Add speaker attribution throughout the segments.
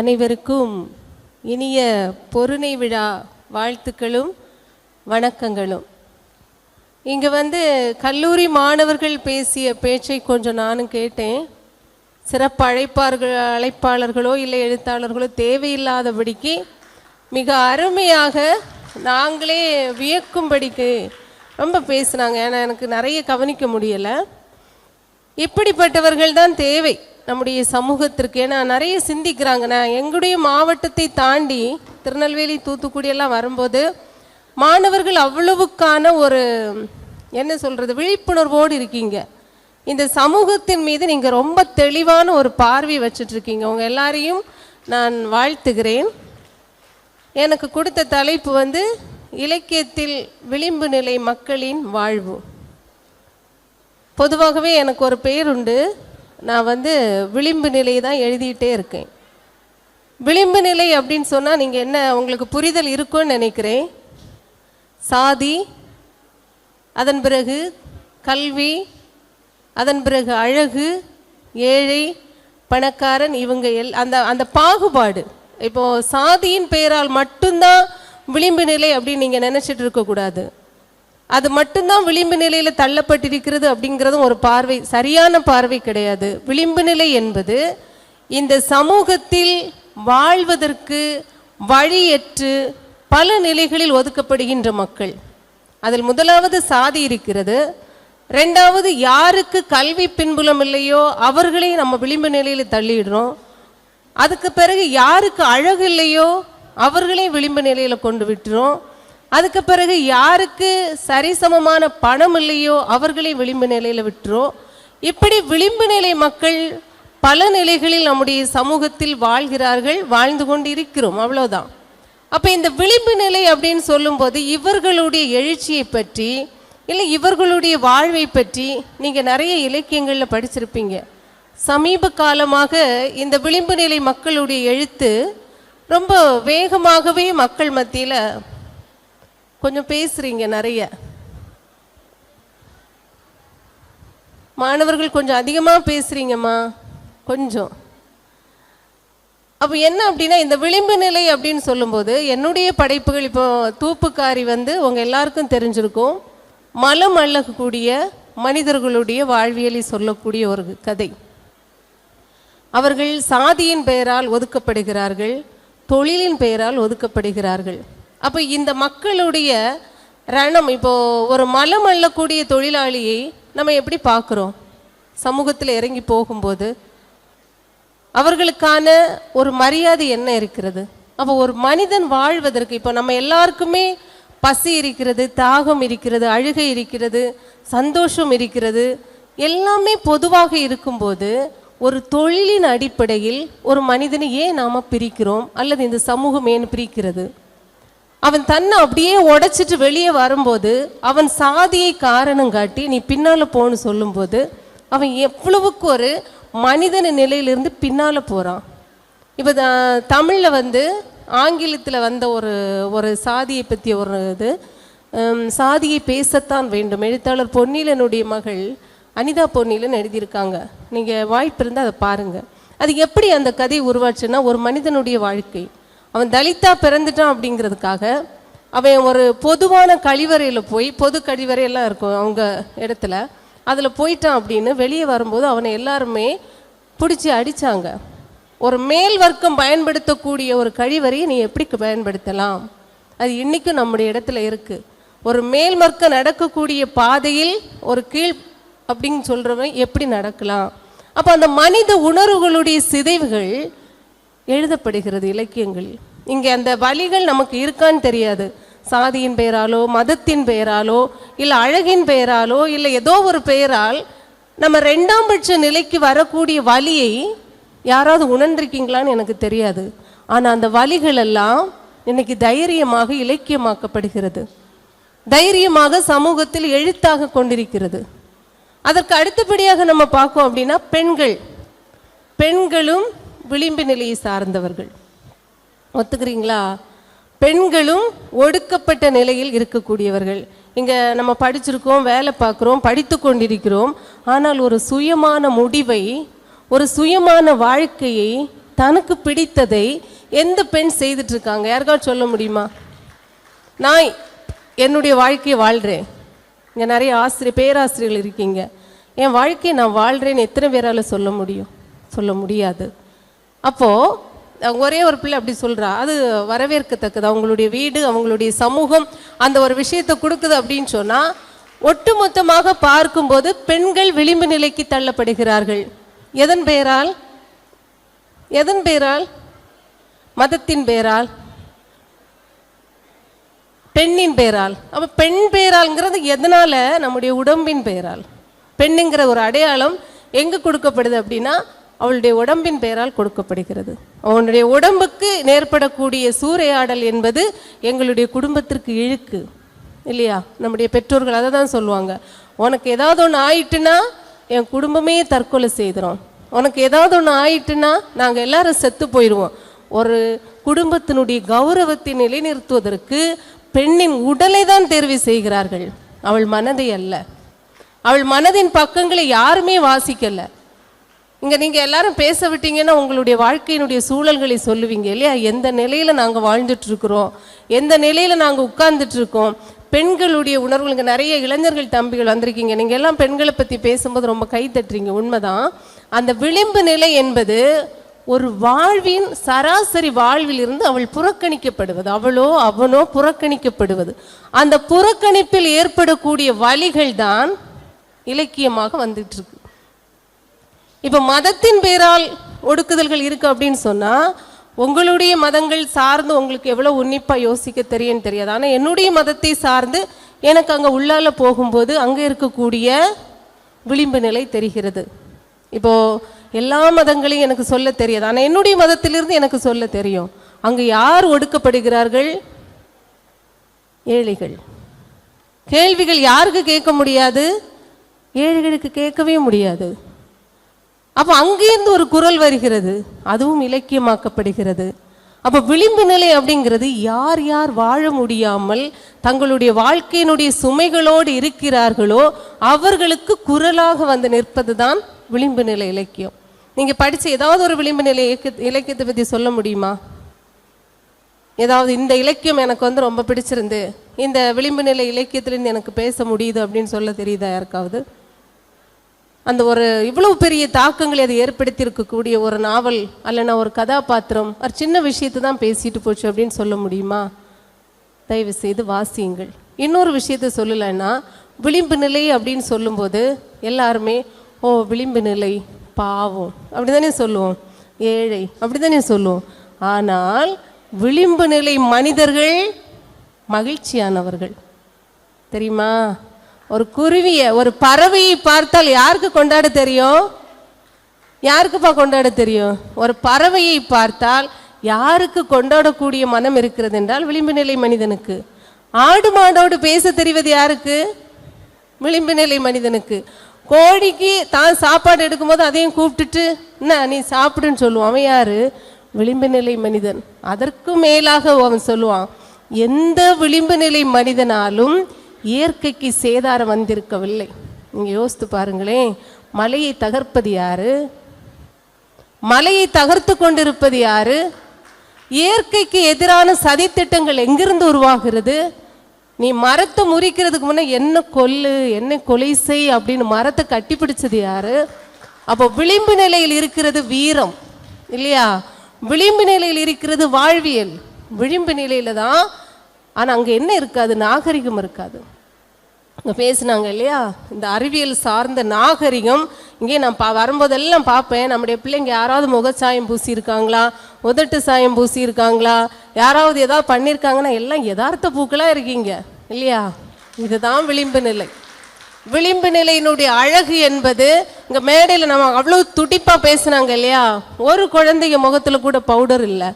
Speaker 1: அனைவருக்கும் இனிய பொருணை விழா வாழ்த்துக்களும் வணக்கங்களும். இங்கே வந்து கல்லூரி மாணவர்கள் பேசிய பேச்சை கொஞ்சம் நானும் கேட்டேன். சிறப்பு அழைப்பார்கள் அழைப்பாளர்களோ இல்லை எழுத்தாளர்களோ தேவையில்லாதபடிக்கு மிக அருமையாக நாங்களே வியக்கும்படிக்கு ரொம்ப பேசுனாங்க. ஏன்னா எனக்கு நிறைய கவனிக்க முடியலை. இப்படிப்பட்டவர்கள் தான் தேவை. நம்முடைய சமூகத்திற்கு ஏன்னா நிறைய சிந்திக்கிறாங்க. நான் எங்களுடைய மாவட்டத்தை தாண்டி திருநெல்வேலி தூத்துக்குடி எல்லாம் வரும்போது மாணவர்கள் அவ்வளவுக்கான ஒரு என்ன சொல்கிறது விழிப்புணர்வோடு இருக்கீங்க. இந்த சமூகத்தின் மீது நீங்கள் ரொம்ப தெளிவான ஒரு பார்வை வச்சிட்ருக்கீங்க. உங்கள் எல்லாரையும் நான் வாழ்த்துகிறேன். எனக்கு கொடுத்த தலைப்பு வந்து இலக்கியத்தில் விளிம்பு நிலை மக்களின் வாழ்வு. பொதுவாகவே எனக்கு ஒரு பெயர் உண்டு நான் வந்து விளிம்பு நிலை தான் எழுதிட்டே இருக்கேன். விளிம்பு நிலை அப்படின்னு சொன்னால் நீங்கள் என்ன உங்களுக்கு புரிதல் இருக்கும்னு நினைக்கிறேன். சாதி அதன் பிறகு கல்வி அதன் பிறகு அழகு ஏழை பணக்காரன் இவங்க எல் அந்த அந்த பாகுபாடு. இப்போது சாதியின் பெயரால் மட்டும்தான் விளிம்பு நிலை அப்படின்னு நீங்கள் நினச்சிட்டு இருக்கக்கூடாது அது மட்டும்தான் விளிம்பு நிலையில் தள்ளப்பட்டிருக்கிறது அப்படிங்கிறதும் ஒரு பார்வை சரியான பார்வை கிடையாது. விளிம்பு நிலை என்பது இந்த சமூகத்தில் வாழ்வதற்கு வழியற்று பல நிலைகளில் ஒதுக்கப்படுகின்ற மக்கள். அதில் முதலாவது சாதி இருக்கிறது. ரெண்டாவது யாருக்கு கல்வி பின்புலம் இல்லையோ அவர்களையும் நம்ம விளிம்பு நிலையில் தள்ளிடுறோம். அதுக்கு பிறகு யாருக்கு அழகு இல்லையோ அவர்களையும் விளிம்பு நிலையில் கொண்டு விட்டுறோம். அதுக்கு பிறகு யாருக்கு சரிசமமான பணம் இல்லையோ அவர்களை விளிம்பு நிலையில் விட்டுரும். இப்படி விளிம்பு நிலை மக்கள் பல நிலைகளில் நம்முடைய சமூகத்தில் வாழ்கிறார்கள் வாழ்ந்து கொண்டு இருக்கிறோம் அவ்வளோதான் அப்போ இந்த விளிம்பு நிலை அப்படின்னு சொல்லும்போது இவர்களுடைய எழுச்சியை பற்றி இல்லை இவர்களுடைய வாழ்வை பற்றி நீங்கள் நிறைய இலக்கியங்களில் படிச்சிருப்பீங்க. சமீப காலமாக இந்த விளிம்பு நிலை மக்களுடைய எழுத்து ரொம்ப வேகமாகவே மக்கள் மத்தியில் கொஞ்சம் பேசுறீங்க நிறைய. மாணவர்கள் கொஞ்சம் அதிகமாக பேசுறீங்கம்மா. கொஞ்சம். அப்போ என்ன அப்படின்னா இந்த விளிம்பு நிலை அப்படின்னு சொல்லும்போது என்னுடைய படைப்புகள் இப்போ தூப்புக்காரி வந்து உங்கள் எல்லாருக்கும் தெரிஞ்சிருக்கும். மலம் அழகக்கூடிய மனிதர்களுடைய வாழ்வியலை சொல்லக்கூடிய ஒரு கதை. அவர்கள் சாதியின் பெயரால் ஒதுக்கப்படுகிறார்கள் தொழிலின் பெயரால் ஒதுக்கப்படுகிறார்கள். அப்போ இந்த மக்களுடைய ரணம் இப்போ ஒரு மலம் அள்ளக்கூடிய தொழிலாளியை நம்ம எப்படி பார்க்குறோம்? சமூகத்தில் இறங்கி போகும்போது அவர்களுக்கான ஒரு மரியாதை என்ன இருக்கிறது? அப்போ ஒரு மனிதன் வாழ்வதற்கு இப்போ நம்ம எல்லாருக்குமே பசி இருக்கிறது தாகம் இருக்கிறது அழுகை இருக்கிறது சந்தோஷம் இருக்கிறது எல்லாமே பொதுவாக இருக்கும்போது ஒரு தொழிலின் அடிப்படையில் ஒரு மனிதனை ஏன் நாம் பிரிக்கிறோம்? அல்லது இந்த சமூகம் ஏன் பிரிக்கிறது? அவன் தன்னை அப்படியே உடைச்சிட்டு வெளியே வரும்போது அவன் சாதியை காரணம் காட்டி நீ பின்னால் போன்னு சொல்லும்போது அவன் எவ்வளவுக்கு ஒரு மனிதன நிலையிலிருந்து பின்னால் போகிறான் இப்போ தமிழில் வந்து ஆங்கிலத்தில் வந்த ஒரு ஒரு சாதியை பற்றிய ஒரு இது சாதியை பேசத்தான் வேண்டும். எழுத்தாளர் பொன்னிலனுடைய மகள் அனிதா பொன்னிலன் எழுதியிருக்காங்க. நீங்கள் வாய்ப்பு இருந்தால் அதை பாருங்கள் அது எப்படி அந்த கதை உருவாச்சுன்னா ஒரு மனிதனுடைய வாழ்க்கை. அவன் தலித்தா பிறந்துட்டான் அப்படிங்கிறதுக்காக அவன் ஒரு பொதுவான கழிவறையில் போய் பொது கழிவறையெல்லாம் இருக்கும் அவங்க இடத்துல. அதில் போயிட்டான் அப்படின்னு வெளியே வரும்போது அவனை எல்லாருமே பிடிச்சி அடித்தாங்க ஒரு மேல் வர்க்கம் பயன்படுத்தக்கூடிய ஒரு கழிவறையை நீ எப்படி பயன்படுத்தலாம்? அது இன்றைக்கும் நம்முடைய இடத்துல இருக்குது ஒரு மேல் வர்க்கம் நடக்கக்கூடிய பாதையில் ஒரு கீழ் அப்படின்னு சொல்கிறவன் எப்படி நடக்கலாம்? அப்போ அந்த மனித உணர்வுகளுடைய சிதைவுகள் எழுதப்படுகிறது இலக்கியங்களில். இங்கே அந்த வழிகள் நமக்கு இருக்கான்னு தெரியாது. சாதியின் பெயராலோ மதத்தின் பெயராலோ இல்லை அழகின் பெயராலோ இல்லை ஏதோ ஒரு பெயரால் நம்ம ரெண்டாம் பட்ச நிலைக்கு வரக்கூடிய வழியை யாராவது உணர்ந்திருக்கீங்களான்னு எனக்கு தெரியாது. ஆனால் அந்த வழிகள் எல்லாம் இன்னைக்கு தைரியமாக இலக்கியமாக்கப்படுகிறது. தைரியமாக சமூகத்தில் எழுத்தாக கொண்டிருக்கிறது. அதற்கு அடுத்தபடியாக நம்ம பார்க்கோம் அப்படின்னா பெண்கள். பெண்களும் விளிம்பு நிலையை சார்ந்தவர்கள். ஒத்துக்கிறீங்களா? பெண்களும் ஒடுக்கப்பட்ட நிலையில் இருக்கக்கூடியவர்கள். இங்கே நம்ம படிச்சிருக்கோம் வேலை பார்க்குறோம் படித்து கொண்டிருக்கிறோம். ஆனால் ஒரு சுயமான முடிவை ஒரு சுயமான வாழ்க்கையை தனக்கு பிடித்ததை எந்த பெண் செய்துட்ருக்காங்க? யாருக்காவது சொல்ல முடியுமா? நான் என்னுடைய வாழ்க்கையை வாழ்கிறேன் இங்கே நிறைய ஆசிரியர் பேராசிரியர்கள் இருக்கீங்க. என் வாழ்க்கையை நான் வாழ்கிறேன்னு எத்தனை பேரால் சொல்ல முடியும்? சொல்ல முடியாது. அப்போது ஒரே ஒரு பிள்ளை அப்படி சொல்கிறா அது வரவேற்கத்தக்கது. அவங்களுடைய வீடு அவங்களுடைய சமூகம் அந்த ஒரு விஷயத்தை கொடுக்குது அப்படின்னு சொன்னால் ஒட்டுமொத்தமாக பார்க்கும்போது பெண்கள் விளிம்பு நிலைக்கு தள்ளப்படுகிறார்கள். எதன் பெயரால்? எதன் பெயரால்? மதத்தின் பெயரால்? பெண்ணின் பெயரால். அப்போ பெண் பெயரால்ங்கிறது எதனால்? நம்முடைய உடம்பின் பெயரால். பெண்ணுங்கிற ஒரு அடையாளம் எங்கே கொடுக்கப்படுது அப்படின்னா அவளுடைய உடம்பின் பெயரால் கொடுக்கப்படுகிறது. அவனுடைய உடம்புக்கு நேர்படக்கூடிய சூறையாடல் என்பது எங்களுடைய குடும்பத்திற்கு இழுக்கு இல்லையா? நம்முடைய பெற்றோர்கள் அதை தான் சொல்லுவாங்க. உனக்கு ஏதாவது ஒன்று ஆயிட்டுன்னா என் குடும்பமே தற்கொலை செய்கிறோம் உனக்கு ஏதாவது ஒன்று ஆயிட்டுன்னா நாங்கள் எல்லாரும் செத்து போயிடுவோம் ஒரு குடும்பத்தினுடைய கௌரவத்தை நிலைநிறுத்துவதற்கு பெண்ணின் உடலை தான் தேர்வு செய்கிறார்கள். அவள் மனதை அல்ல. அவள் மனதின் பக்கங்களை யாருமே வாசிக்கலை. இங்கே நீங்கள் எல்லாரும் பேச விட்டீங்கன்னா உங்களுடைய வாழ்க்கையினுடைய சூழல்களை சொல்லுவீங்க இல்லையா? எந்த நிலையில் நாங்கள் வாழ்ந்துட்டுருக்குறோம் எந்த நிலையில் நாங்கள் உட்கார்ந்துட்டுருக்கோம் பெண்களுடைய உணர்வுகள் நிறைய இளைஞர்கள் தம்பிகள் வந்திருக்கீங்க. நீங்கள் எல்லாம் பெண்களை பற்றி பேசும்போது ரொம்ப கை தட்டுறீங்க உண்மைதான். அந்த விளிம்பு நிலை என்பது ஒரு வாழ்வின் சராசரி வாழ்வில் இருந்து அவள் புறக்கணிக்கப்படுவது அவளோ அவனோ புறக்கணிக்கப்படுவது. அந்த புறக்கணிப்பில் ஏற்படக்கூடிய வழிகள் தான் இலக்கியமாக வந்துட்டு இருக்கு இப்போ மதத்தின் பேரால் ஒடுக்குதல்கள் இருக்கு அப்படின்னு சொன்னால் உங்களுடைய மதங்கள் சார்ந்து உங்களுக்கு எவ்வளோ உன்னிப்பாக யோசிக்க தெரியும்னு தெரியாது. ஆனால் என்னுடைய மதத்தை சார்ந்து எனக்கு அங்கே உள்ளால போகும்போது அங்கே இருக்கக்கூடிய விளிம்பு நிலை தெரிகிறது. இப்போது எல்லா மதங்களையும் எனக்கு சொல்ல தெரியாது. ஆனால் என்னுடைய மதத்திலிருந்து எனக்கு சொல்ல தெரியும். அங்கே யார் ஒடுக்கப்படுகிறார்கள்? ஏழைகள். கேள்விகள் யாருக்கு கேட்க முடியாது? ஏழைகளுக்கு கேட்கவே முடியாது. அப்போ அங்கேருந்து ஒரு குரல் வருகிறது. அதுவும் இலக்கியமாக்கப்படுகிறது. அப்போ விளிம்பு நிலை அப்படிங்கிறது யார் யார் வாழ முடியாமல் தங்களுடைய வாழ்க்கையினுடைய சுமைகளோடு இருக்கிறார்களோ அவர்களுக்கு குரலாக வந்து நிற்பது தான் விளிம்பு நிலை இலக்கியம். நீங்கள் படித்த ஏதாவது ஒரு விளிம்பு நிலை இலக்கிய இலக்கியத்தை பற்றி சொல்ல முடியுமா? ஏதாவது இந்த இலக்கியம் எனக்கு வந்து ரொம்ப பிடிச்சிருந்து இந்த விளிம்பு நிலை இலக்கியத்திலேருந்து எனக்கு பேச முடியுது அப்படின்னு சொல்ல தெரியுதா யாருக்காவது? அந்த ஒரு இவ்வளவு பெரிய தாக்கங்களை அது ஏற்படுத்தி இருக்கக்கூடிய ஒரு நாவல் அல்லனா ஒரு கதாபாத்திரம் ஒரு சின்ன விஷயத்தை தான் பேசிட்டு போச்சு அப்படின்னு சொல்ல முடியுமா? தயவு செய்து வாசியுங்கள். இன்னொரு விஷயத்த சொல்லலைன்னா விளிம்பு நிலை அப்படின்னு சொல்லும்போது எல்லாருமே ஓ விளிம்பு நிலை பாவம். அப்படிதானே சொல்லுவோம். ஏழை அப்படிதானே சொல்லுவோம். ஆனால் விளிம்பு நிலை மனிதர்கள் மகிழ்ச்சியானவர்கள். தெரியுமா? ஒரு குருவியை ஒரு பறவையை பார்த்தால் யாருக்கு கொண்டாட தெரியும்? யாருக்குப்பா கொண்டாட தெரியும்? ஒரு பறவையை பார்த்தால் யாருக்கு கொண்டாடக்கூடிய மனம் இருக்கிறது என்றால் விளிம்பு நிலை மனிதனுக்கு. ஆடு மாடோடு பேச தெரிவது யாருக்கு? விளிம்பு நிலை மனிதனுக்கு. கோழிக்கு தான் சாப்பாடு எடுக்கும்போது அதையும் கூப்பிட்டுட்டு என்ன நீ சாப்பிடுன்னு சொல்லுவான். அவன் யாரு? விளிம்பு நிலை மனிதன். அதற்கு மேலாக அவன் சொல்லுவான் எந்த விளிம்பு நிலை மனிதனாலும் இயற்கைக்கு சேதாரம் வந்திருக்கவில்லை. நீங்கள் யோசித்து பாருங்களேன் மலையை தகர்ப்பது யாரு? மலையை தகர்த்து கொண்டிருப்பது யாரு? இயற்கைக்கு எதிரான சதித்திட்டங்கள் எங்கிருந்து உருவாகிறது? நீ மரத்தை முறிக்கிறதுக்கு முன்னே என்ன கொல்லு என்ன கொலை செய் அப்படின்னு மரத்தை கட்டி பிடிச்சது யாரு? அப்போ விளிம்பு நிலையில் இருக்கிறது வீரம் இல்லையா? விளிம்பு நிலையில் இருக்கிறது வாழ்வியல். விளிம்பு நிலையில தான் ஆனால் அங்கே என்ன இருக்காது? நாகரிகம் இருக்காது. பேசுனாங்க இல்லையா? இந்த அறிவியல் சார்ந்த நாகரிகம். இங்கே நான் பா வரும்போதெல்லாம் பார்ப்பேன். நம்முடைய பிள்ளைங்க யாராவது முகச்சாயம் பூசியிருக்காங்களா? உதட்டு சாயம் பூசியிருக்காங்களா? யாராவது ஏதாவது பண்ணியிருக்காங்கன்னா எல்லாம் யதார்த்த பூக்களாக இருக்கீங்க இல்லையா? இதுதான் விளிம்பு நிலை. விளிம்பு நிலையினுடைய அழகு என்பது இங்கே மேடையில் நம்ம அவ்வளோ துடிப்பாக பேசுனாங்க இல்லையா? ஒரு குழந்தைங்க முகத்தில் கூட பவுடர் இல்லை.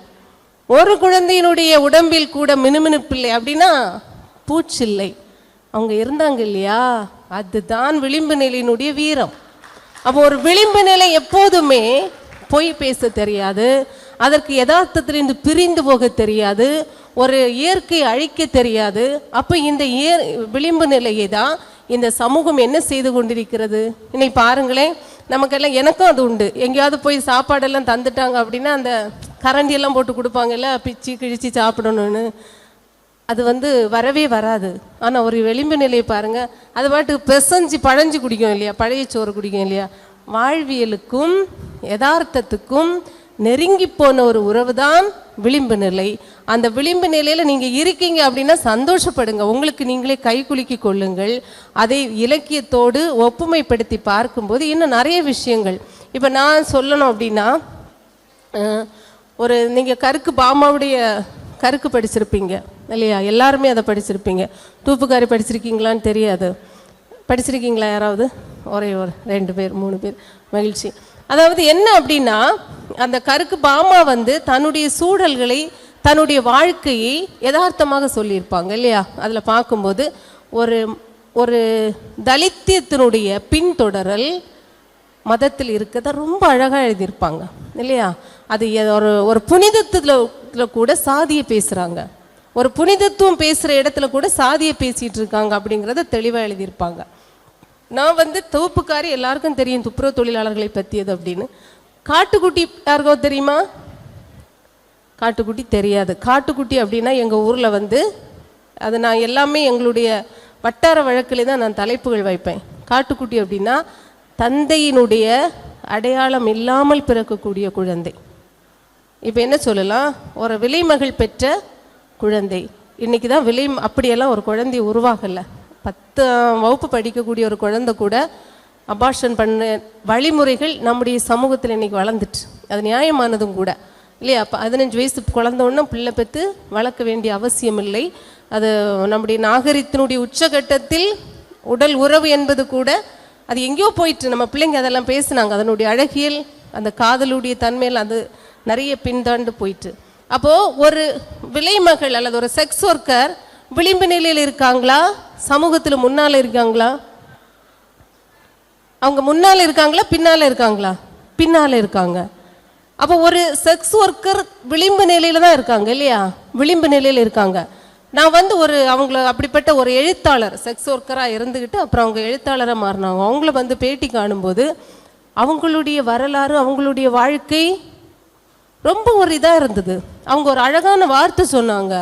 Speaker 1: ஒரு குழந்தையினுடைய உடம்பில் கூட மினுமினுப்பில்லை அப்படின்னா பூச்சில்லை. அவங்க இருந்தாங்க இல்லையா? அதுதான் விளிம்பு நிலையினுடைய வீரம். அப்போ ஒரு விளிம்பு நிலை எப்போதுமே பொய் பேச தெரியாது. அதற்கு யதார்த்தத்திலிருந்து பிரிந்து போக தெரியாது. ஒரு இயற்கை அழிக்க தெரியாது. அப்போ இந்த இயற் விளிம்பு நிலையை தான் இந்த சமூகம் என்ன செய்து கொண்டிருக்கிறது? இன்னைக்கு பாருங்களேன் நமக்கெல்லாம் எனக்கும் அது உண்டு. எங்கேயாவது போய் சாப்பாடெல்லாம் தந்துட்டாங்க அப்படின்னா அந்த கரண்டியெல்லாம் போட்டு கொடுப்பாங்கல்ல பிச்சு கிழிச்சு சாப்பிடணும்னு. அது வந்து வரவே வராது. ஆனால் ஒரு விளிம்பு நிலையை பாருங்கள் அது பாட்டுக்கு பெசஞ்சு பழஞ்சு குடிக்கும் இல்லையா? பழைய சோறு குடிக்கும் இல்லையா? வாழ்வியலுக்கும் யதார்த்தத்துக்கும் நெருங்கி போன ஒரு உறவு தான் விளிம்பு நிலை. அந்த விளிம்பு நிலையில் நீங்கள் இருக்கீங்க அப்படின்னா சந்தோஷப்படுங்க. உங்களுக்கு நீங்களே கை குலுக்கி கொள்ளுங்கள். அதை இலக்கியத்தோடு ஒப்புமைப்படுத்தி பார்க்கும்போது இன்னும் நிறைய விஷயங்கள். இப்போ நான் சொல்லணும் அப்படின்னா ஒரு நீங்கள் கருக்கு பாமாவுடைய கருக்கு படிச்சிருப்பீங்க. இல்லையா? எல்லாருமே அதை படிச்சிருப்பீங்க. தூப்புக்காரி படிச்சிருக்கீங்களான்னு தெரியாது. படிச்சிருக்கீங்களா யாராவது? ஒரே ஒரு ரெண்டு பேர் மூணு பேர். மகிழ்ச்சி. அதாவது என்ன அப்படின்னா அந்த கருக்கு பாமா வந்து தன்னுடைய சூழல்களை தன்னுடைய வாழ்க்கையை யதார்த்தமாக சொல்லியிருப்பாங்க இல்லையா? அதில் பார்க்கும்போது ஒரு ஒரு தலித்தியத்தினுடைய பின்தொடரல் மதத்தில் இருக்கிறத ரொம்ப அழகாக எழுதியிருப்பாங்க இல்லையா? அது எ- ஒரு ஒரு புனிதத்தில் கூட சாதியை பேசுகிறாங்க ஒரு புனிதத்துவம் பேசுகிற இடத்துல கூட சாதியை பேசிகிட்டு இருக்காங்க அப்படிங்கிறத தெளிவாக எழுதியிருப்பாங்க. நான் வந்து தொகுப்புக்காரி எல்லாருக்கும் தெரியும் துப்புரவு தொழிலாளர்களை பற்றியது அப்படின்னு. காட்டுக்குட்டி யாருக்கோ தெரியுமா? காட்டுக்குட்டி தெரியாது. காட்டுக்குட்டி அப்படின்னா எங்கள் ஊரில் வந்து அது நான் எல்லாமே எங்களுடைய வட்டார வழக்கிலே தான் நான் தலைப்புகள் வைப்பேன். காட்டுக்குட்டி அப்படின்னா தந்தையினுடைய அடையாளம் இல்லாமல் பிறக்கக்கூடிய குழந்தை. இப்போ என்ன சொல்லலாம்? ஒரு விலைமகள் பெற்ற குழந்தை. இன்னைக்கு தான் விலை அப்படியெல்லாம் ஒரு குழந்தை உருவாகலை. பத்து வகுப்பு படிக்கக்கூடிய ஒரு குழந்தை கூட அபார்ஷன் பண்ண வழிமுறைகள் நம்முடைய சமூகத்தில் இன்னைக்கு வளர்ந்துட்டு. அது நியாயமானதும் கூட. இல்லையா? அப்போ பதினஞ்சு வயசு குழந்த உடனே பிள்ளை பெற்று வளர்க்க வேண்டிய அவசியம் இல்லை. அது நம்முடைய நாகரிகத்தினுடைய உச்சகட்டத்தில் உடல் உறவு என்பது கூட அது எங்கேயோ போயிட்டு நம்ம பிள்ளைங்க அதெல்லாம் பேசுனாங்க. அதனுடைய அழகியல் அந்த காதலுடைய தன்மையில் அது நிறைய பின்தாண்டு போயிட்டு. அப்போது ஒரு விலைமகள் அல்லது ஒரு செக்ஸ் ஒர்க்கர் விளிம்பு நிலையில் இருக்காங்களா? சமூகத்தில் முன்னால் இருக்காங்களா? அவங்க முன்னால இருக்காங்களா? பின்னால இருக்காங்களா? பின்னால இருக்காங்க. அப்போ ஒரு செக்ஸ் ஒர்க்கர் விளிம்பு நிலையில் தான் இருக்காங்க இல்லையா? விளிம்பு நிலையில் இருக்காங்க. நான் வந்து ஒரு அவங்கள அப்படிப்பட்ட ஒரு எழுத்தாளர் செக்ஸ் ஒர்க்கராக இருந்துக்கிட்டு அப்புறம் அவங்க எழுத்தாளராக மாறினாங்க. அவங்கள வந்து பேட்டி காணும்போது அவங்களுடைய வரலாறு அவங்களுடைய வாழ்க்கை ரொம்ப ஒரு இதாக இருந்தது. அவங்க ஒரு அழகான வார்த்தை சொன்னாங்க.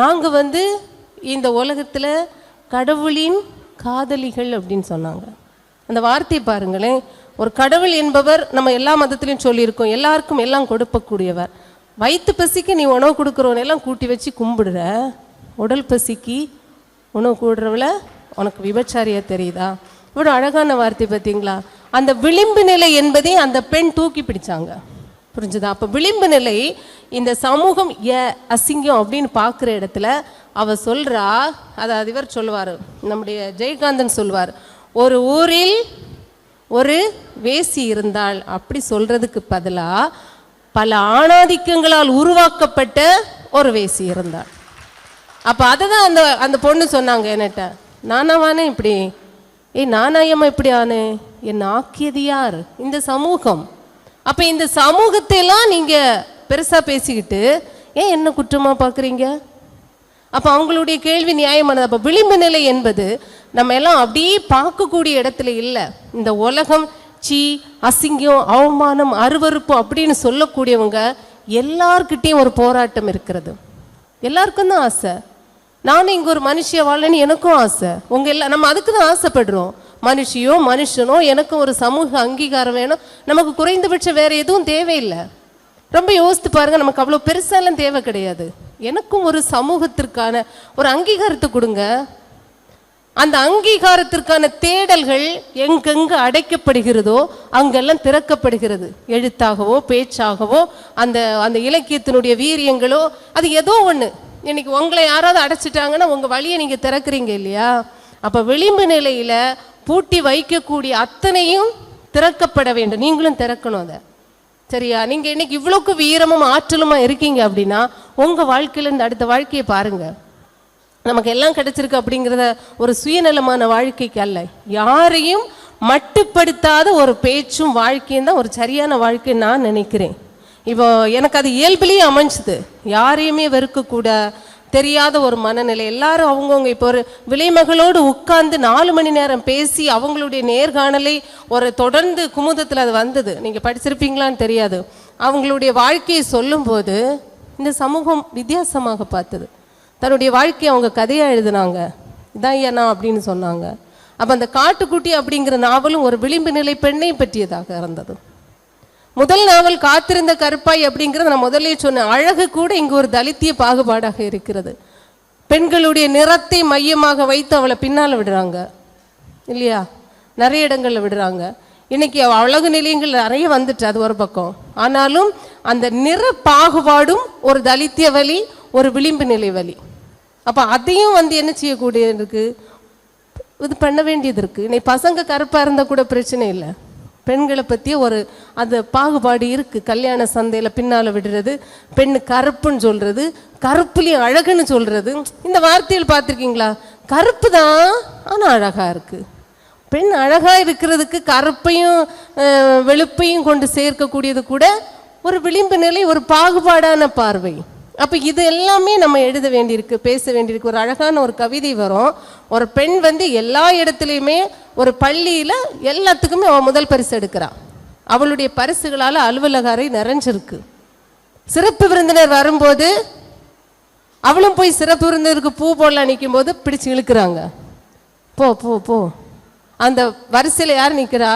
Speaker 1: நாங்கள் வந்து இந்த உலகத்தில் கடவுளின் காதலிகள் அப்படின்னு சொன்னாங்க. அந்த வார்த்தையை பாருங்களேன். ஒரு கடவுள் என்பவர் நம்ம எல்லா மதத்திலையும் சொல்லியிருக்கோம். எல்லாருக்கும் எல்லாம் கொடுக்கக்கூடியவர் வயிற்று பசிக்கு நீ உணவு கொடுக்குறவன எல்லாம் கூட்டி வச்சு கும்பிடுற. உடல் பசிக்கு உணவு கூடுறவள உனக்கு விபச்சாரியாக தெரியுதா? இவ்வளோ அழகான வார்த்தை பார்த்தீங்களா? அந்த விளிம்பு நிலை என்பதை அந்த பெண் தூக்கி பிடிச்சாங்க. புரிஞ்சுதா? அப்போ விளிம்பு நிலை இந்த சமூகம் ஏ அசிங்கம் அப்படின்னு பார்க்குற இடத்துல அவ சொல்கிறா அதாவது இவர் சொல்லுவார் நம்முடைய ஜெயகாந்தன் சொல்வார் ஒரு ஊரில் ஒரு வேசி இருந்தால் அப்படி சொல்கிறதுக்கு பதிலாக பல ஆணாதிக்கங்களால் உருவாக்கப்பட்ட ஒரு வேசி இருந்தாள். அப்போ அதை தான் அந்த அந்த பொண்ணு சொன்னாங்க என்கிட்ட நானாவானே இப்படி? ஏய் நானாயம்மா இப்படி ஆனே? என் ஆக்கியது யார்? இந்த சமூகம். அப்போ இந்த சமூகத்தை எல்லாம் நீங்கள் பெருசாக பேசிக்கிட்டு ஏன் என்ன குற்றமாக பார்க்குறீங்க? அப்போ அவங்களுடைய கேள்வி நியாயமானது. அப்போ விளிம்பு நிலை என்பது நம்ம எல்லாம் அப்படியே பார்க்கக்கூடிய இடத்துல இல்லை. இந்த உலகம் சீ அசிங்கம் அவமானம் அருவருப்பு அப்படின்னு சொல்லக்கூடியவங்க எல்லார்கிட்டேயும் ஒரு போராட்டம் இருக்கிறது. எல்லாருக்கும் தான் ஆசை. நானும் இங்கே ஒரு மனுஷிய வாழன்னு எனக்கும் ஆசை. உங்கள் எல்லாம் நம்ம அதுக்கு தான் ஆசைப்படுறோம். மனுஷியோ மனுஷனோ எனக்கும் ஒரு சமூக அங்கீகாரம் வேணும். நமக்கு குறைந்தபட்சம் வேற எதுவும் தேவையில்லை. ரொம்ப யோசித்து பாருங்க நமக்கு அவ்வளோ பெருசாலாம் தேவை கிடையாது. எனக்கும் ஒரு சமூகத்திற்கான ஒரு அங்கீகாரத்தை கொடுங்க. அந்த அங்கீகாரத்திற்கான தேடல்கள் எங்கெங்கு அடைக்கப்படுகிறதோ அங்கெல்லாம் திறக்கப்படுகிறது. எழுத்தாகவோ பேச்சாகவோ அந்த அந்த இலக்கியத்தினுடைய வீரியங்களோ அது ஏதோ ஒன்று இன்னைக்கு உங்களை யாராவது அடைச்சிட்டாங்கன்னா உங்கள் வழியை நீங்கள் திறக்கிறீங்க இல்லையா? அப்போ விளிம்பு நிலையில் பூட்டி வைக்கக்கூடிய அத்தனையும் திறக்கப்பட வேண்டும். நீங்களும் திறக்கணும் அதை. சரியா? நீங்கள் இன்னைக்கு இவ்வளோக்கு வீரமும் ஆற்றலுமா இருக்கீங்க அப்படின்னா உங்கள் வாழ்க்கையில இந்த அடுத்த வாழ்க்கையை பாருங்கள் நமக்கு எல்லாம் கிடைச்சிருக்கு அப்படிங்கிறத ஒரு சுயநலமான வாழ்க்கைக்கு அல்ல. யாரையும் மட்டுப்படுத்தாத ஒரு பேச்சும் வாழ்க்கையும் தான் ஒரு சரியான வாழ்க்கை நான் நினைக்கிறேன். இப்போ எனக்கு அது இயல்பிலேயே அமைஞ்சுது. யாரையுமே வெறுக்கக்கூட தெரியாத ஒரு மனநிலை. எல்லாரும் அவங்கவுங்க இப்போ ஒரு விலைமகளோடு உட்கார்ந்து நாலு மணி நேரம் பேசி அவங்களுடைய நேர்காணலை ஒரு தொடர்ந்து குமுதத்தில் அது வந்தது. நீங்கள் படிச்சிருப்பீங்களான்னு தெரியாது. அவங்களுடைய வாழ்க்கையை சொல்லும்போது இந்த சமூகம் வித்தியாசமாக பார்த்தது. தன்னுடைய வாழ்க்கையை அவங்க கதையாக எழுதுனாங்க. இதான் ஐயா நான் அப்படின்னு சொன்னாங்க. அப்போ அந்த காட்டுக்குட்டி அப்படிங்கிற நாவலும் ஒரு விளிம்பு நிலை பெண்ணை பற்றியதாக இருந்தது. முதல் நாவல் காத்திருந்த கருப்பாய் அப்படிங்கிறது நான் முதலே சொன்னேன். அழகு கூட இங்கு ஒரு தலித்திய பாகுபாடாக இருக்கிறது. பெண்களுடைய நிறத்தை மையமாக வைத்து அவளை பின்னால் விடுறாங்க. இல்லையா? நிறைய இடங்களில் விடுறாங்க. இன்னைக்கு அவ அழகு நிலையங்கள் நிறைய வந்துட்டு அது ஒரு பக்கம். ஆனாலும் அந்த நிற பாகுபாடும் ஒரு தலித்திய வலி ஒரு விளிம்பு நிலை வலி. அப்போ அதையும் வந்து என்ன செய்யக்கூடிய இருக்கு? இது பண்ண வேண்டியது இருக்கு. இன்னைக்கு பசங்க கருப்பாக இருந்தால் கூட பிரச்சனை இல்லை. பெண்களை பற்றிய ஒரு அந்த பாகுபாடு இருக்குது கல்யாண சந்தையில் பின்னால் விடுறது பெண்ணு கருப்புன்னு சொல்கிறது கருப்புலேயும் அழகுன்னு சொல்கிறது இந்த வார்த்தையில் பார்த்துருக்கீங்களா? கருப்பு தான் ஆனால் அழகாக இருக்குது பெண் அழகாக இருக்கிறதுக்கு கருப்பையும் வெளுப்பையும் கொண்டு சேர்க்கக்கூடியது கூட ஒரு விளிம்பு நிலை ஒரு பாகுபாடான பார்வை. அப்போ இது எல்லாமே நம்ம எழுத வேண்டியிருக்கு பேச வேண்டியிருக்கு. ஒரு அழகான ஒரு கவிதை வரும். ஒரு பெண் வந்து எல்லா இடத்துலையுமே ஒரு பள்ளியில் எல்லாத்துக்குமே அவள் முதல் பரிசு எடுக்கிறாள் அவளுடைய பரிசுகளால் அலுவலக நிறைஞ்சிருக்கு. சிறப்பு விருந்தினர் வரும்போது அவளும் போய் சிறப்பு விருந்தினருக்கு பூ போடலாம் நிற்கும் போது பிடிச்சு இழுக்கிறாங்க. போ போ போ. அந்த வரிசையில் யார் நிற்கிறா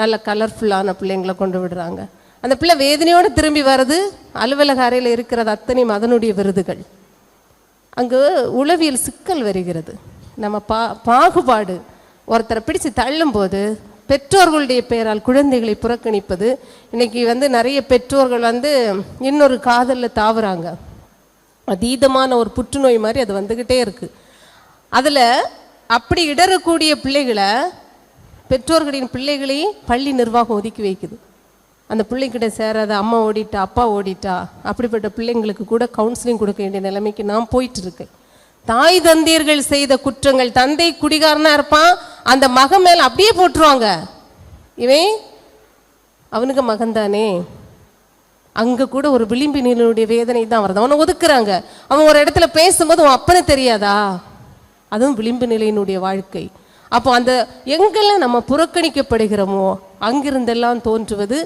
Speaker 1: நல்ல கலர்ஃபுல்லான பிள்ளைங்களை கொண்டு விடுறாங்க. அந்த பிள்ளை வேதனையோடு திரும்பி வர்றது அலுவலக அறையில் இருக்கிறது அத்தனையும் அதனுடைய விருதுகள். அங்கு உளவியல் சிக்கல் வருகிறது. நம்ம பா பாகுபாடு ஒருத்தரை பிடிச்சு தள்ளும்போது பெற்றோர்களுடைய பெயரால் குழந்தைகளை புறக்கணிப்பது இன்னைக்கு வந்து நிறைய பெற்றோர்கள் வந்து இன்னொரு காதலில் தாவுறாங்க. அதீதமான ஒரு புற்றுநோய் மாதிரி அது வந்துக்கிட்டே இருக்குது அதில் அப்படி இடறக்கூடிய பிள்ளைகளை பெற்றோர்களின் பிள்ளைகளையும் பள்ளி நிர்வாகம் ஒதுக்கி வைக்குது. அந்த பிள்ளைங்கிட்ட சேராத அம்மா ஓடிட்டா அப்பா ஓடிட்டா அப்படிப்பட்ட பிள்ளைங்களுக்கு கூட கவுன்சிலிங் கொடுக்க வேண்டிய நிலைமைக்கு நான் போயிட்டு இருக்கேன் தாய் தந்தையர்கள் செய்த குற்றங்கள் தந்தை குடிகாரனா இருப்பான் அந்த மகன் மேல அப்படியே போட்டுருவாங்க. இவன் அவனுக்கு மகன்தானே. அங்க கூட ஒரு விளிம்பு நிலனுடைய வேதனை தான் வருது. அவனை ஒதுக்குறாங்க. அவன் ஒரு இடத்துல பேசும்போது உன் அப்பனை தெரியாதா? அதுவும் விளிம்பு நிலையினுடைய வாழ்க்கை. அப்போ அந்த எங்கெல்லாம் நம்ம புறக்கணிக்கப்படுகிறோமோ அங்கிருந்தெல்லாம் தோன்றுவது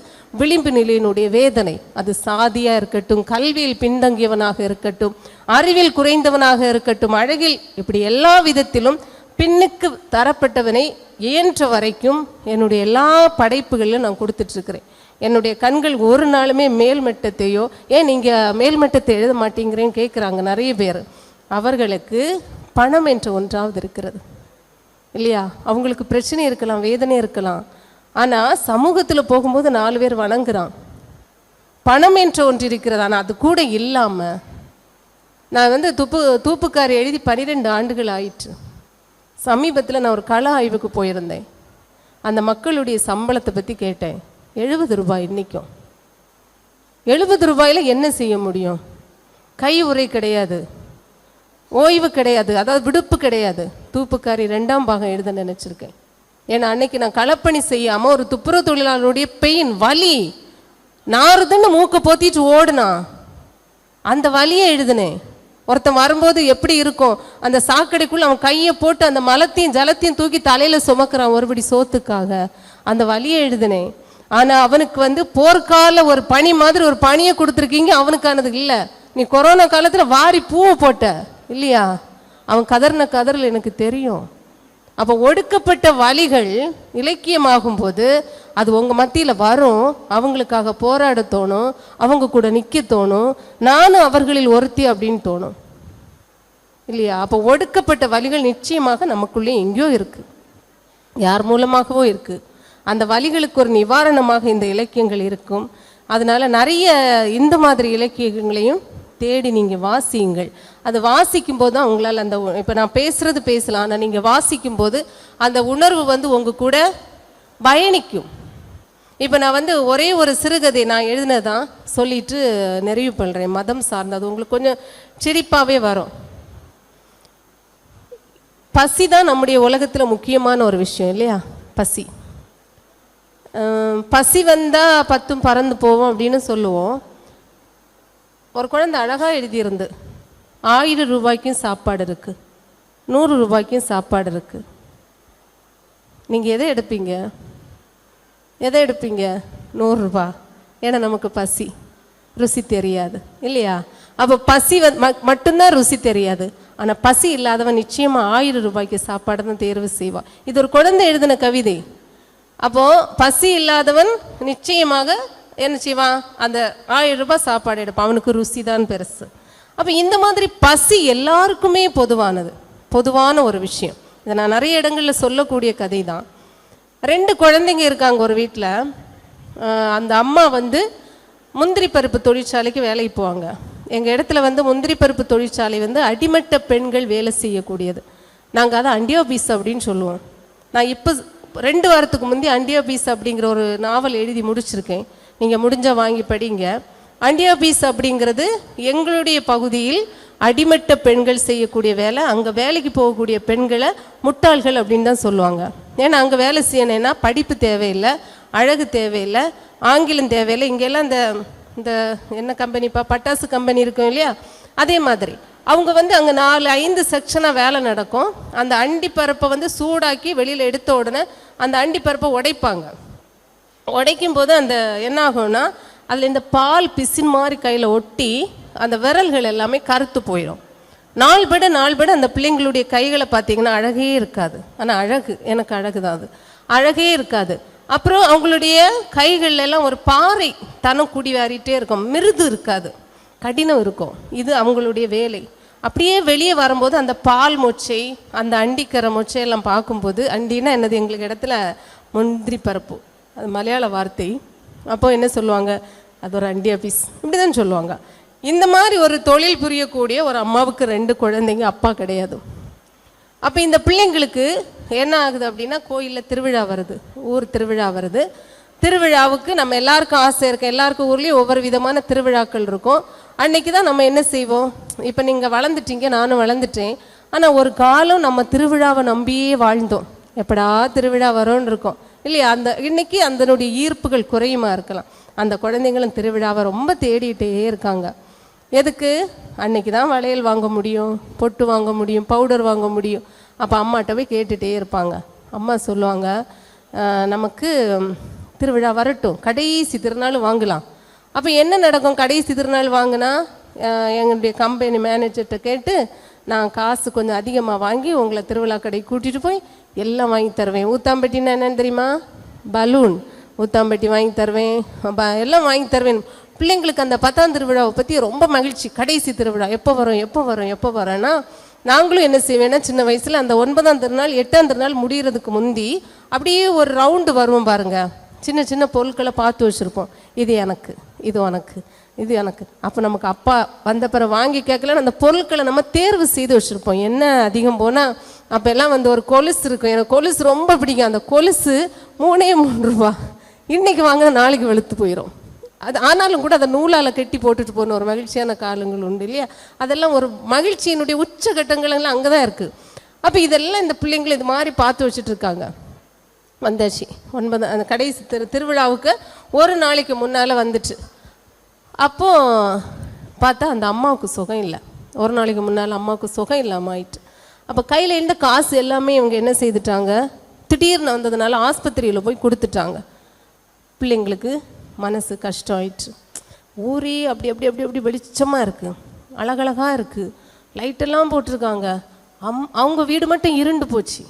Speaker 1: விளிம்பு நிலையினுடைய வேதனை. அது சாதியாக இருக்கட்டும் கல்வியில் பின்தங்கியவனாக இருக்கட்டும் அறிவில் குறைந்தவனாக இருக்கட்டும் அழகில் இப்படி எல்லா விதத்திலும் பின்னுக்கு தரப்பட்டவனை இயன்ற வரைக்கும் என்னுடைய எல்லா படைப்புகளிலும் நான் கொடுத்துட்ருக்கிறேன். என்னுடைய கண்கள் ஒரு நாளுமே மேல்மட்டத்தையோ ஏன் நீங்கள் மேல்மட்டத்தை எழுத மாட்டேங்கிறேன்னு கேட்குறாங்க நிறைய பேர். அவர்களுக்கு பணம் என்ற ஒன்றாவது இருக்கிறது. இல்லையா? அவங்களுக்கு பிரச்சனை இருக்கலாம் வேதனை இருக்கலாம். ஆனால் சமூகத்தில் போகும்போது நாலு பேர் வணங்குறான். பணம் என்ற ஒன்று இருக்கிறது ஆனால் அது கூட இல்லாமல் நான் வந்து துப்பு தூப்புக்கார் எழுதி பன்னிரெண்டு ஆண்டுகள் ஆயிற்று. சமீபத்தில் நான் ஒரு கள ஆய்வுக்கு போயிருந்தேன். அந்த மக்களுடைய சம்பளத்தை பற்றி கேட்டேன். எழுபது ரூபாய் இன்றைக்கும் எழுபது ரூபாயில் என்ன செய்ய முடியும்? கை உரை கிடையாது. ஓய்வு கிடையாது. அதாவது விடுப்பு கிடையாது. தூப்புக்காரி ரெண்டாம் பாகம் எழுத நினச்சிருக்கேன். ஏன்னா அன்னைக்கு நான் களப்பணி செய்யாமல் ஒரு துப்புரவு தொழிலாளருடைய பெயின் வலி. நாறுதுன்னு மூக்கை போத்திட்டு ஓடுனா அந்த வலியை எழுதினேன் ஒருத்தன் வரும்போது எப்படி இருக்கும்? அந்த சாக்கடைக்குள்ள அவன் கையை போட்டு அந்த மலத்தையும் ஜலத்தையும் தூக்கி தலையில சுமக்கிறான் ஒருபடி சோத்துக்காக. அந்த வலியை எழுதினேன் ஆனா அவனுக்கு வந்து போர்க்கால ஒரு பனி மாதிரி ஒரு பனியை கொடுத்துருக்கீங்க அவனுக்கானது இல்லை. நீ கொரோனா காலத்துல வாரி பூவை போட்ட இல்லையா? அவன் கதறின கதறல் எனக்கு தெரியும். அப்போ ஒடுக்கப்பட்ட வழிகள் இலக்கியமாகும் போது அது உங்கள் மத்தியில் வரும். அவங்களுக்காக போராட தோணும். அவங்க கூட நிற்க தோணும். நானும் அவர்களில் ஒருத்தி அப்படின்னு தோணும். இல்லையா? அப்போ ஒடுக்கப்பட்ட வழிகள் நிச்சயமாக நமக்குள்ளே எங்கேயோ இருக்குது யார் மூலமாகவோ இருக்குது அந்த வழிகளுக்கு ஒரு நிவாரணமாக இந்த இலக்கியங்கள் இருக்கும். அதனால் நிறைய இந்த மாதிரி இலக்கியங்களையும் தேடி நீங்கள் வாசியுங்கள். அது வாசிக்கும் போது தான் உங்களால் அந்த இப்போ நான் பேசுகிறது பேசலாம் ஆனால் நீங்கள் வாசிக்கும் போது அந்த உணர்வு வந்து உங்கள் கூட பயணிக்கும். இப்போ நான் வந்து ஒரே ஒரு சிறுகதை நான் எழுதினதான் சொல்லிட்டு நிறைவு பண்ணுறேன் மதம் சார்ந்தது உங்களுக்கு கொஞ்சம் சிரிப்பாகவே வரும். பசி தான் நம்முடைய உலகத்தில் முக்கியமான ஒரு விஷயம் இல்லையா? பசி. பசி வந்தால் பத்தும் பறந்து போவோம் அப்படின்னு சொல்லுவோம். ஒரு குழந்தை அழகாக எழுதியிருந்து ஆயிரம் ரூபாய்க்கும் சாப்பாடு இருக்குது நூறு ரூபாய்க்கும் சாப்பாடு இருக்குது நீங்கள் எதை எடுப்பீங்க? எதை எடுப்பீங்க? நூறுரூபா ஏன்னா நமக்கு பசி. ருசி தெரியாது. இல்லையா? அப்போ பசி வந் ம- மட்டும்தான் ருசி தெரியாது. ஆனால் பசி இல்லாதவன் நிச்சயமாக ஆயிரம் ரூபாய்க்கு சாப்பாடு தான் தேர்வு செய்வான் இது ஒரு குழந்தை எழுதின கவிதை. அப்போது பசி இல்லாதவன் நிச்சயமாக என்ன செய்வான்? அந்த ஆயிரம் ரூபாய் சாப்பாடு எடுப்பான். அவனுக்கு ருசி தான் பெருசு. அப்போ இந்த மாதிரி பசி எல்லாருக்குமே பொதுவானது. பொதுவான ஒரு விஷயம். இதை நான் நிறைய இடங்களில் சொல்லக்கூடிய கதை தான் ரெண்டு குழந்தைங்க இருக்காங்க ஒரு வீட்டில் அந்த அம்மா வந்து முந்திரி பருப்பு தொழிற்சாலைக்கு வேலைக்கு போவாங்க. எங்கள் இடத்துல வந்து முந்திரி பருப்பு தொழிற்சாலை வந்து அடிமட்ட பெண்கள் வேலை செய்யக்கூடியது. நாங்கள் அதை அண்டியோ பீஸ் அப்படின்னு சொல்லுவோம். நான் இப்போ ரெண்டு வாரத்துக்கு முந்தி அண்டியோ பீஸ் அப்படிங்கிற ஒரு நாவல் எழுதி முடிச்சிருக்கேன். நீங்கள் முடிஞ்ச வாங்கி படிங்க. அண்டியோ பீஸ் அப்படிங்கிறது எங்களுடைய பகுதியில் அடிமட்ட பெண்கள் செய்யக்கூடிய வேலை அங்கே வேலைக்கு போகக்கூடிய பெண்களை முட்டாள்கள் அப்படின்னு தான் சொல்லுவாங்க. ஏன்னா அங்கே வேலை செய்யணும்னா படிப்பு தேவையில்லை அழகு தேவையில்லை ஆங்கிலம் தேவையில்லை. இங்கெல்லாம் இந்த இந்த என்ன கம்பெனிப்பா பட்டாசு கம்பெனி இருக்கும் இல்லையா? அதே மாதிரி. அவங்க வந்து அங்கே நாலு ஐந்து செக்ஷனாக வேலை நடக்கும். அந்த அண்டி பருப்பை வந்து சூடாக்கி வெளியில் எடுத்த உடனே அந்த அண்டி பருப்பை உடைப்பாங்க. உடைக்கும் போது அந்த என்ன ஆகும்னா அதில் இந்த பால் பிசின் மாதிரி கையில் ஒட்டி அந்த விரல்கள் எல்லாமே கருத்து போயிடும் நாள் பட நாள் பட அந்த பிள்ளைங்களுடைய கைகளை பார்த்தீங்கன்னா அழகே இருக்காது. ஆனால் அழகு எனக்கு அழகு தான் அது. அழகே இருக்காது. அப்புறம் அவங்களுடைய கைகள் எல்லாம் ஒரு பாறை தனம் குடி வாரிட்டே இருக்கும். மிருது இருக்காது. கடினம் இருக்கும். இது அவங்களுடைய வேலை. அப்படியே வெளியே வரும்போது அந்த பால் மொச்சை அந்த அண்டிக்கிற மொச்சை எல்லாம் பார்க்கும்போது அண்டின்னா என்னது? எங்களுக்கு இடத்துல முந்திரி பருப்பு. அது மலையாள வார்த்தை. அப்போ என்ன சொல்லுவாங்க? அது ஒரு அண்டி ஆஃபீஸ் இப்படி தான் சொல்லுவாங்க. இந்த மாதிரி ஒரு தொழில் புரியக்கூடிய ஒரு அம்மாவுக்கு ரெண்டு குழந்தைங்க அப்பா கிடையாது. அப்போ இந்த பிள்ளைங்களுக்கு என்ன ஆகுது அப்படின்னா கோயிலில் திருவிழா வருது. ஊர் திருவிழா வருது. திருவிழாவுக்கு நம்ம எல்லாருக்கும் ஆசை இருக்கு. எல்லாருக்கும் ஊர்லேயும் ஒவ்வொரு விதமான திருவிழாக்கள் இருக்கும். அன்னைக்கு தான் நம்ம என்ன செய்வோம்? இப்போ நீங்கள் வளர்ந்துட்டீங்க நானும் வளர்ந்துட்டேன். ஆனால் ஒரு காலம் நம்ம திருவிழாவை நம்பியே வாழ்ந்தோம். எப்படா திருவிழா வரும்னு இருக்கோம். இல்லையா? அந்த இன்னைக்கு அதனுடைய ஈர்ப்புகள் குறையுமா இருக்கலாம். அந்த குழந்தைங்களும் திருவிழாவை ரொம்ப தேடிட்டே இருக்காங்க. எதுக்கு? அன்னைக்கு தான் வளையல் வாங்க முடியும் பொட்டு வாங்க முடியும் பவுடர் வாங்க முடியும். அப்போ அம்மாட்ட போய் கேட்டுகிட்டே இருப்பாங்க. அம்மா சொல்லுவாங்க நமக்கு திருவிழா வரட்டும். கடைசி திருநாள் வாங்கலாம். அப்போ என்ன நடக்கும்? கடைசி திருநாள் வாங்கினா எங்களுடைய கம்பெனி மேனேஜர்கிட்ட கேட்டு நான் காசு கொஞ்சம் அதிகமாக வாங்கி உங்களை திருவிழா கடைக்கு கூட்டிகிட்டு போய் எல்லாம் வாங்கி தருவேன். ஊத்தாம்பட்டின்னா என்னென்னு தெரியுமா? பலூன் ஊத்தாம்பட்டி வாங்கி தருவேன். ப- எல்லாம் வாங்கி தருவேன். பிள்ளைங்களுக்கு அந்த பத்தாம் திருவிழாவை பற்றி ரொம்ப மகிழ்ச்சி. கடைசி திருவிழா. எப்போ வரும்? எப்போ வரும்? எப்போ வரேன்னா நாங்களும் என்ன செய்வேன்னா சின்ன வயசில் அந்த ஒன்பதாம் திருநாள் எட்டாம் திருநாள் முடியறதுக்கு முந்தி அப்படியே ஒரு ரவுண்டு வருவோம் பாருங்கள் சின்ன சின்ன பொருட்களை பார்த்து வச்சுருப்போம். இது எனக்கு இது உனக்கு. இது எனக்கு. அப்போ நமக்கு அப்பா வந்த பிறகு வாங்கி கேட்கல அந்த பொருட்களை நம்ம தேர்வு செய்து வச்சுருப்போம். என்ன அதிகம் போனால் அப்போ எல்லாம் வந்து ஒரு கொலுசு இருக்கும். எனக்கு கொலுசு ரொம்ப பிடிக்கும். அந்த கொலுசு மூணே மூணு ரூபா. இன்றைக்கி வாங்கினா நாளைக்கு வெளுத்து போயிடும் அது ஆனாலும் கூட அதை நூலால் கட்டி போட்டுட்டு போன ஒரு மகிழ்ச்சியான காலங்கள் உண்டு இல்லையா? அதெல்லாம் ஒரு மகிழ்ச்சியினுடைய உச்சகட்டங்கள் எல்லாம் அங்கே தான் இருக்குது அப்போ இதெல்லாம் இந்த பிள்ளைங்களை இது மாதிரி பார்த்து வச்சுட்டு இருக்காங்க. வந்தாச்சு. ஒன்பது அந்த கடைசி திரு திருவிழாவுக்கு ஒரு நாளைக்கு முன்னால் வந்துட்டு. அப்போ பார்த்தா அந்த அம்மாவுக்கு சுகம் இல்லை. ஒரு நாளைக்கு முன்னால் அம்மாவுக்கு சுகம் இல்லாமல் ஆயிட்டு அப்போ கையில் இருந்த காசு எல்லாமே இவங்க என்ன செய்துட்டாங்க? திடீர்னு வந்ததுனால ஆஸ்பத்திரியில் போய் கொடுத்துட்டாங்க. பிள்ளைங்களுக்கு மனசு கஷ்டம் ஆயிட்டு ஊரே அப்படி அப்படி அப்படி அப்படி வெளிச்சமாக இருக்குது அழகழகாக இருக்குது லைட்டெல்லாம் போட்டிருக்காங்க. அம் அவங்க வீடு மட்டும் இருண்டு போச்சு.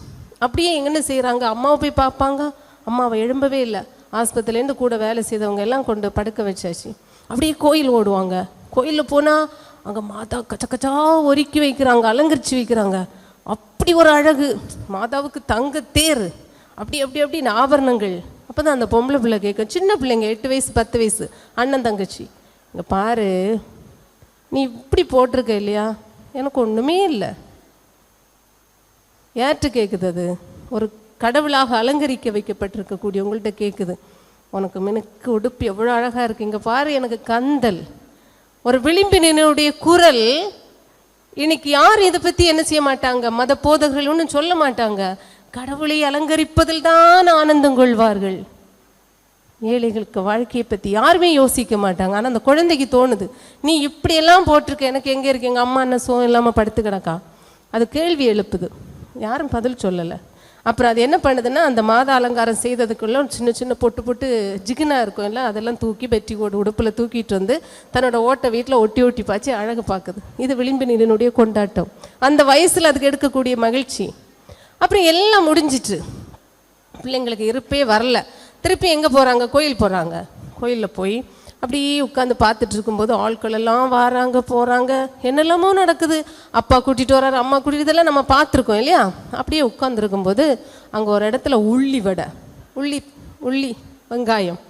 Speaker 1: அப்படியே எங்கன்னு செய்கிறாங்க அம்மாவை போய் பார்ப்பாங்க. அம்மாவை எழும்பவே இல்லை. ஆஸ்பத்திரியிலேருந்து கூட வேலை செய்தவங்க எல்லாம் கொண்டு படுக்க வச்சாச்சு. அப்படியே கோயில் ஓடுவாங்க. கோயிலில் போனால் அங்கே மாதா கச்ச கச்சா ஒருக்கி வைக்கிறாங்க அலங்கரித்து வைக்கிறாங்க. அப்படி ஒரு அழகு. மாதாவுக்கு தங்க தேர். அப்படி அப்படி அப்படி ஆபரணங்கள். அப்போ தான் அந்த பொம்பளை பிள்ளை கேட்கும். சின்ன பிள்ளைங்க எட்டு வயசு பத்து வயசு. அண்ணன் தங்கச்சி. இங்கே பாரு. நீ இப்படி போட்டிருக்க இல்லையா? எனக்கு ஒன்றுமே இல்லை. யார்கிட்ட கேட்குது அது? ஒரு கடவுளாக அலங்கரிக்க வைக்கப்பட்டிருக்கக்கூடிய உங்கள்கிட்ட கேட்குது உனக்கு மினுக்கு உடுப்பு எவ்வளோ அழகாக இருக்கு. இங்கே பாரு எனக்கு கந்தல். ஒரு விளிம்பினுடைய குரல். இன்னைக்கு யார் இதை பற்றி என்ன செய்ய மாட்டாங்க? மத போதகர்கள் ஒன்றும் சொல்ல மாட்டாங்க. கடவுளை அலங்கரிப்பதில் தான் ஆனந்தம் கொள்வார்கள். ஏழைகளுக்கு வாழ்க்கையை பற்றி யாருமே யோசிக்க மாட்டாங்க. ஆனால் அந்த குழந்தைக்கு தோணுது நீ இப்படியெல்லாம் போட்டிருக்க. எனக்கு எங்கே இருக்கு? எங்கள் அம்மா என்ன சோகம் இல்லாமல் படுத்து கிடக்கா அது கேள்வி எழுப்புது. யாரும் பதில் சொல்லலை. அப்புறம் அது என்ன பண்ணுதுன்னா அந்த மாத அலங்காரம் செய்ததுக்குள்ள சின்ன சின்ன பொட்டு பொட்டு ஜிகினா இருக்கும் இல்லை அதெல்லாம் தூக்கி பெட்டி ஓடு உடுப்பில் தூக்கிட்டு வந்து தன்னோட ஓட்டை வீட்டில் ஒட்டி ஒட்டி பாய்ச்சி அழகு பார்க்குது இது விளிம்பு நீரினுடைய கொண்டாட்டம். அந்த வயசில் அதுக்கு எடுக்கக்கூடிய மகிழ்ச்சி. அப்புறம் எல்லாம் முடிஞ்சிட்டு பிள்ளைங்களுக்கு இருப்பே வரல. திருப்பி எங்கே போகிறாங்க கோயில் போகிறாங்க கோயிலில் போய் அப்படியே உட்காந்து பார்த்துட்டு இருக்கும்போது ஆட்கள் எல்லாம் வராங்க போகிறாங்க என்னெல்லாமோ நடக்குது. அப்பா கூட்டிகிட்டு வராரு அம்மா கூட்டிகிட்டு இதெல்லாம் நம்ம பார்த்துருக்கோம் இல்லையா? அப்படியே உட்காந்துருக்கும்போது அங்கே ஒரு இடத்துல உள்ளி வடை உள்ளி உள்ளி வெங்காயம்.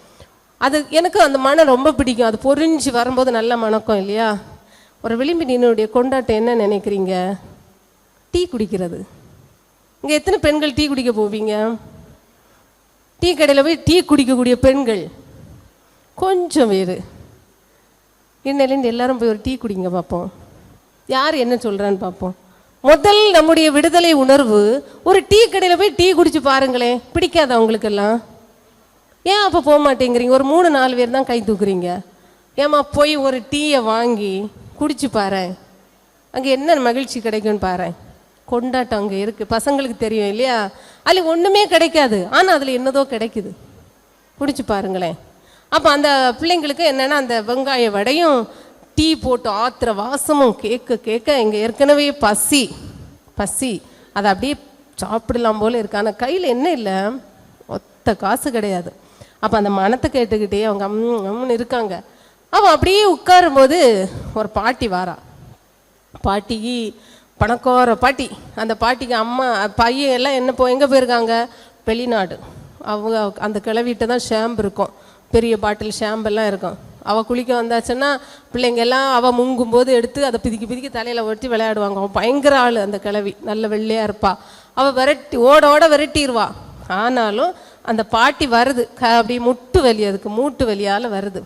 Speaker 1: அது எனக்கு அந்த மனம் ரொம்ப பிடிக்கும். அது பொரிஞ்சு வரும்போது நல்ல மணக்கம் இல்லையா? ஒரு விளிம்பு நின்னுடைய கொண்டாட்டம் என்ன நினைக்கிறீங்க? டீ குடிக்கிறது. இங்கே எத்தனை பெண்கள் டீ குடிக்க போவீங்க? டீ கடையில் போய் டீ குடிக்கக்கூடிய பெண்கள். கொஞ்சம் வேறு இன்னிலேருந்து எல்லாரும் போய் ஒரு டீ குடிங்க பார்ப்போம் யார் என்ன சொல்கிறான்னு பார்ப்போம் முதல் நம்முடைய விடுதலை உணர்வு ஒரு டீ கடையில் போய் டீ குடிச்சு பாருங்களேன். பிடிக்காதா உங்களுக்கெல்லாம்? ஏன் அப்போ போக மாட்டேங்கிறீங்க? ஒரு மூணு நாலு பேர் தான் கை தூக்குறீங்க. ஏம்மா போய் ஒரு டீயை வாங்கி குடிச்சு பாரு. அங்கே என்ன மகிழ்ச்சி கிடைக்கும்னு பாரு. கொண்டாட்டம் அங்கே இருக்குது பசங்களுக்கு தெரியும் இல்லையா? அதில் ஒன்றுமே கிடைக்காது. ஆனால் அதில் என்னதோ கிடைக்குது. குடிச்சு பாருங்களேன். அப்போ அந்த பிள்ளைங்களுக்கு என்னென்னா அந்த வெங்காய வடையும் டீ போட்டு ஆத்திர வாசமும் கேட்க கேட்க இங்கே ஏற்கனவே பசி பசி. அதை அப்படியே சாப்பிடலாம் போல இருக்கு. ஆனால் கையில் என்ன இல்லை? ஒத்த காசு கிடையாது. அப்போ அந்த மனத்தை கேட்டுக்கிட்டே அவங்க அம் அம்னு இருக்காங்க. அவன் அப்படியே உட்காரும்போது ஒரு பாட்டி வாரா. பாட்டிக்கு பணக்கார பாட்டி. அந்த பாட்டிக்கு அம்மா பையன் எல்லாம் என்ன போ எங்கே போயிருக்காங்க? வெளிநாடு. அவங்க அந்த கிளவிட்ட தான் ஷாம்பு இருக்கும். பெரிய பாட்டில் ஷாம்பெல்லாம் இருக்கும். அவள் குளிக்க வந்தாச்சுன்னா பிள்ளைங்க எல்லாம் அவள் முங்கும் போது எடுத்து அதை பிதிக்கி பிதிக்கி தலையில் ஒட்டி விளையாடுவாங்க. அவன் பயங்கர ஆள் அந்த கிளவி நல்ல வெள்ளையாக இருப்பாள் அவள் விரட்டி ஓட ஓட விரட்டிடுவா ஆனாலும் அந்த பாட்டி வருது. க அப்படி முட்டு வலி அதுக்கு மூட்டு வலியால் வருது.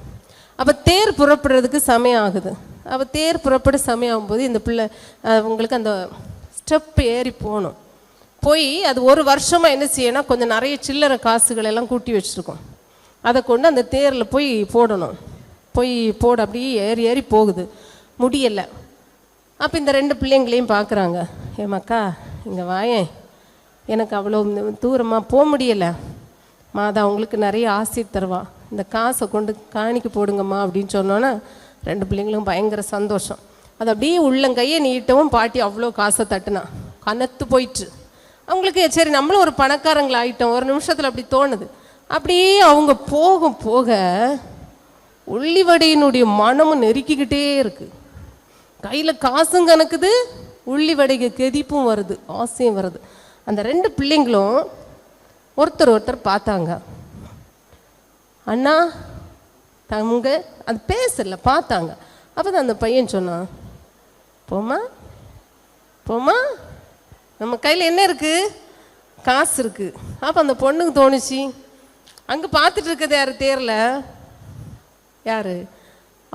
Speaker 1: அப்போ தேர் புறப்படுறதுக்கு சமயம் ஆகுது. அப்போ தேர் புறப்பட சமயம் ஆகும்போது இந்த பிள்ளை உங்களுக்கு அந்த ஸ்டெப் ஏறி போகணும். போய் அது ஒரு வருஷமாக என்ன செய்யணும் கொஞ்சம் நிறைய சில்லறை காசுகள் எல்லாம் கூட்டி வச்சுருக்கோம். அதை கொண்டு அந்த தேரில் போய் போடணும். போய் போட அப்படியே ஏறி ஏறி போகுது. முடியலை. அப்போ இந்த ரெண்டு பிள்ளைங்களையும் பார்க்குறாங்க. ஏமாக்கா இங்கே வாயேன். எனக்கு அவ்வளோ தூரமாக போக முடியலை. மாதா உங்களுக்கு நிறைய ஆசை தருவா. இந்த காசை கொண்டு காணிக்க போடுங்கம்மா அப்படின்னு சொன்னோன்னே ரெண்டு பிள்ளைங்களும் பயங்கர சந்தோஷம். அது அப்படியே உள்ளங்கையை நீட்டவும் பாட்டி அவ்வளோ காசை தட்டுனா. கனத்து போயிட்டு அவங்களுக்கு சரி நம்மளும் ஒரு பணக்காரங்களாகிட்டோம் ஒரு நிமிஷத்தில் அப்படி தோணுது. அப்படியே அவங்க போக போக உள்ளிவடையினுடைய மனமும் நெருக்கிக்கிட்டே இருக்கு. கையில் காசும் கணக்குது உள்ளிவடைக்கு கெதிப்பும் வருது ஆசையும் வருது. அந்த ரெண்டு பிள்ளைங்களும் ஒருத்தர் ஒருத்தர் பார்த்தாங்க. அண்ணா தங்க அது பேசல பார்த்தாங்க. அப்போ தான் அந்த பையன் சொன்னான் போமா போமா நம்ம கையில் என்ன இருக்குது காசு இருக்குது அப்போ அந்த பொண்ணுக்கு தோணுச்சு அங்கே பார்த்துட்டு இருக்கிறது யாரு? தேரில். யாரு?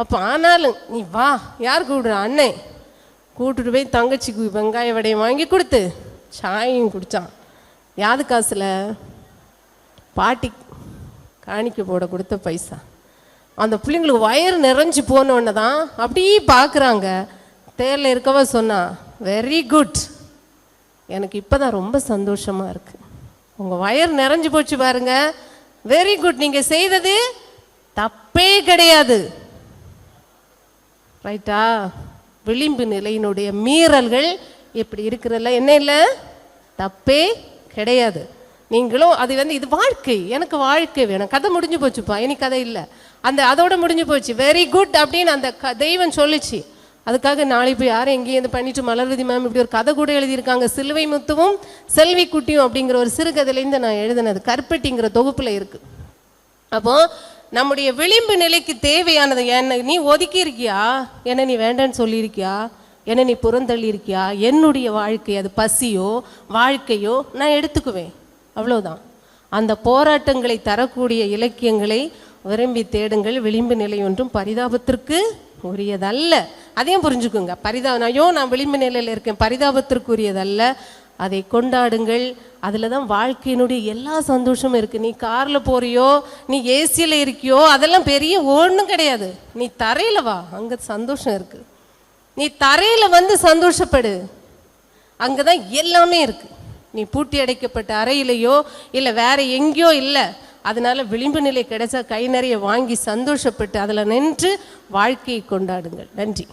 Speaker 1: அப்போ ஆனாலும் நீ வா யார் கூப்பிடுற? அண்ணே. கூட்டிட்டு போய் தங்கச்சிக்கு வெங்காய வடையை வாங்கி கொடுத்து சாயும் குடித்தான் யாது காசில்? பாட்டி காணிக்க போட கொடுத்த பைசா. அந்த பிள்ளைங்களுக்கு வயிறு நிறைஞ்சு போனோடனே தான் அப்படியே பார்க்குறாங்க. தேரில் இருக்கவ சொன்னா வெரி குட் எனக்கு இப்போ தான் ரொம்ப சந்தோஷமாக இருக்குது உங்கள் வயிறு நிறைஞ்சு போச்சு பாருங்கள் வெரி குட் நீங்கள் செய்தது தப்பே கிடையாது. ரைட்டா விளிம்பு நிலையினுடைய மீறல்கள் இப்படி இருக்கிறதுல என்ன இல்லை? தப்பே கிடையாது. நீங்களும் அது வந்து இது வாழ்க்கை. எனக்கு வாழ்க்கை வேணும். கதை முடிஞ்சு போச்சுப்பா. இனி கதை இல்லை. அந்த அதோட முடிஞ்சு போச்சு. வெரி குட் அப்படின்னு அந்த க தெய்வம் சொல்லிச்சு. அதுக்காக நாளை போய் யாரும் எங்கேயும் இது பண்ணிட்டு மலர்வதி மேம் இப்படி ஒரு கதை கூட எழுதியிருக்காங்க. சிலுவை முத்துவும் செல்வி குட்டியும் அப்படிங்கிற ஒரு சிறுகதையிலேருந்து நான் எழுதினது. கற்பட்டிங்கிற தொகுப்பில் இருக்குது அப்போ நம்முடைய விளிம்பு நிலைக்கு தேவையானது என்ன? நீ ஒதுக்கி இருக்கியா என்ன நீ வேண்டான்னு சொல்லியிருக்கியா? என்ன நீ புறந்தள்ளி இருக்கியா என்னுடைய வாழ்க்கை அது பசியோ வாழ்க்கையோ நான் எடுத்துக்குவேன். அவ்வளோதான் அந்த போராட்டங்களை தரக்கூடிய இலக்கியங்களை விரும்பி தேடுங்கள். விளிம்பு நிலை ஒன்றும் பரிதாபத்திற்கு பரிதாபத்திற்குரியதல்ல அதையும் புரிஞ்சுக்குங்க. பரிதாபம். ஐயோ நான் விளிம்பு நிலையில் இருக்கேன். பரிதாபத்திற்கு உரியதல்ல அதை கொண்டாடுங்கள். அதில் தான் வாழ்க்கையினுடைய எல்லா சந்தோஷமும் இருக்குது நீ காரில் போறியோ நீ ஏசியில் இருக்கியோ அதெல்லாம் பெரிய ஒன்றும் கிடையாது. நீ தரையில் வா. அங்கே சந்தோஷம் இருக்குது நீ தரையில் வந்து சந்தோஷப்படு. அங்கே தான் எல்லாமே இருக்குது நீ பூட்டி அடைக்கப்பட்ட அறையிலையோ இல்லை வேற எங்கேயோ இல்லை. அதனால் விளிம்பு நிலை கிடைச்சா கை நிறைய வாங்கி சந்தோஷப்பட்டு அதில் நின்று வாழ்க்கையை கொண்டாடுங்கள். நன்றி.